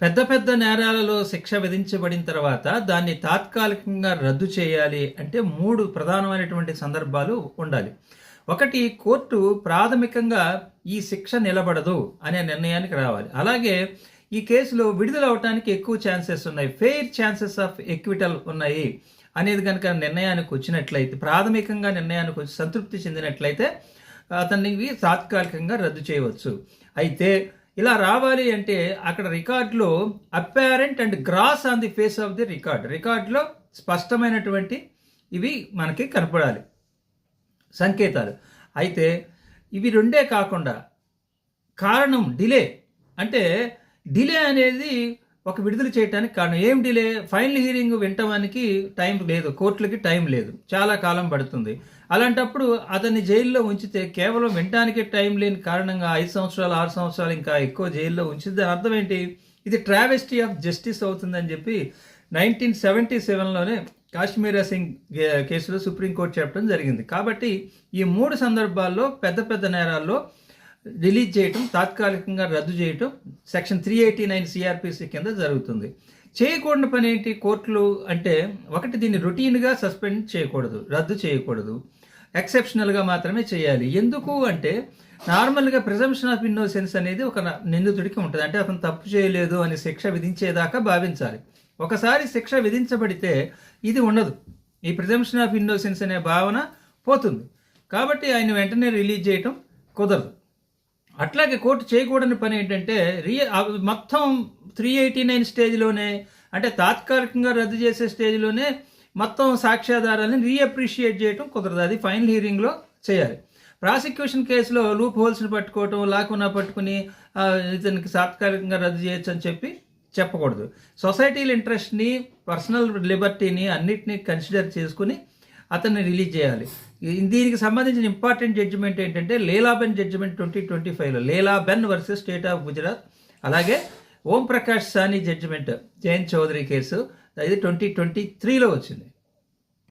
పెద్ద పెద్ద నేరాలలో శిక్ష విధించబడిన తర్వాత దాన్ని తాత్కాలికంగా రద్దు చేయాలి అంటే మూడు ప్రధానమైనటువంటి సందర్భాలు ఉండాలి. ఒకటి కోర్టు ప్రాథమికంగా ఈ శిక్ష నిలబడదు అనే నిర్ణయానికి రావాలి. అలాగే ఈ కేసులో విడుదల అవటానికి ఎక్కువ ఛాన్సెస్ ఉన్నాయి. ఫెయిర్ ఛాన్సెస్ ఆఫ్ ఎక్విటల్ ఉన్నాయి అనేది కనుక నిర్ణయానికి వచ్చినట్లయితే ప్రాథమికంగా నిర్ణయానికి వచ్చి సంతృప్తి చెందినట్లయితే అతన్ని తాత్కాలికంగా రద్దు చేయవచ్చు. అయితే ఇలా రావాలి అంటే అక్కడ రికార్డులో apparent and gross on the face of the record. రికార్డులో స్పష్టమైనటువంటి ఇవి మనకి కనపడాలి. సంకేతాలు. అయితే ఇవి రెండే కాకుండా కారణం డిలే. అంటే డిలే అనేది ఒక విడుదల చేయడానికి కారణం ఏం డిలే ఫైనల్ హీరింగ్ వింటడానికి టైం లేదు కోర్టులకి టైం లేదు చాలా కాలం పడుతుంది. అలాంటప్పుడు అతన్ని జైల్లో ఉంచితే కేవలం వినటానికి టైం లేని కారణంగా ఐదు సంవత్సరాలు ఆరు సంవత్సరాలు ఇంకా ఎక్కువ జైల్లో ఉంచితే అర్థం ఏంటి? ఇది ట్రావెస్టీ ఆఫ్ జస్టిస్ అవుతుందని చెప్పి నైన్టీన్ సెవెంటీ సెవెన్లోనే కాశ్మీరా సింగ్ కేసులో సుప్రీంకోర్టు చెప్పడం జరిగింది. కాబట్టి ఈ మూడు సందర్భాల్లో పెద్ద పెద్ద నేరాల్లో రిలీజ్ చేయటం తాత్కాలికంగా రద్దు చేయటం section three eighty nine CrPC కింద జరుగుతుంది. చేయకూడని పని ఏంటి? కోర్టులు అంటే ఒకటి దీన్ని రొటీన్గా సస్పెండ్ చేయకూడదు రద్దు చేయకూడదు. ఎక్సెప్షనల్గా మాత్రమే చేయాలి. ఎందుకు అంటే నార్మల్గా ప్రిజంప్షన్ ఆఫ్ ఇన్నోసెన్స్ అనేది ఒక నిందితుడికి ఉంటుంది. అంటే అతను తప్పు చేయలేదు అని శిక్ష విధించేదాకా భావించాలి. ఒకసారి శిక్ష విధించబడితే ఇది ఉండదు. ఈ ప్రిజంప్షన్ ఆఫ్ ఇన్నోసెన్స్ అనే భావన పోతుంది. కాబట్టి ఆయన వెంటనే రిలీజ్ చేయటం కుదరదు. అట్లాగే కోర్టు చేయకూడని పని ఏంటంటే రియ మొత్తం త్రీ ఎయిటీ నైన్ స్టేజ్లోనే అంటే తాత్కాలికంగా రద్దు చేసే స్టేజ్లోనే మొత్తం సాక్ష్యాధారాలను రీఅప్రిషియేట్ చేయడం కుదరదు. అది ఫైనల్ హీరింగ్లో చేయాలి. ప్రాసిక్యూషన్ కేసులో లూప్ హోల్స్ని పట్టుకోవటం లాకున్నా పట్టుకుని ఇతనికి తాత్కాలికంగా రద్దు చేయొచ్చు అని చెప్పి చెప్పకూడదు. సొసైటీల ఇంట్రెస్ట్ని పర్సనల్ లిబర్టీని అన్నిటినీ కన్సిడర్ చేసుకుని అతన్ని రిలీజ్ చేయాలి. దీనికి సంబంధించిన ఇంపార్టెంట్ జడ్జిమెంట్ ఏంటంటే లేలాబెన్ జడ్జిమెంట్ ట్వంటీ ట్వంటీ ఫైవ్లో Lelaben versus state of Gujarat అలాగే ఓం ప్రకాష్ సాని జడ్జిమెంట్ జయంత్ చౌదరి కేసు ఇది ట్వంటీ ట్వంటీ త్రీలో వచ్చింది.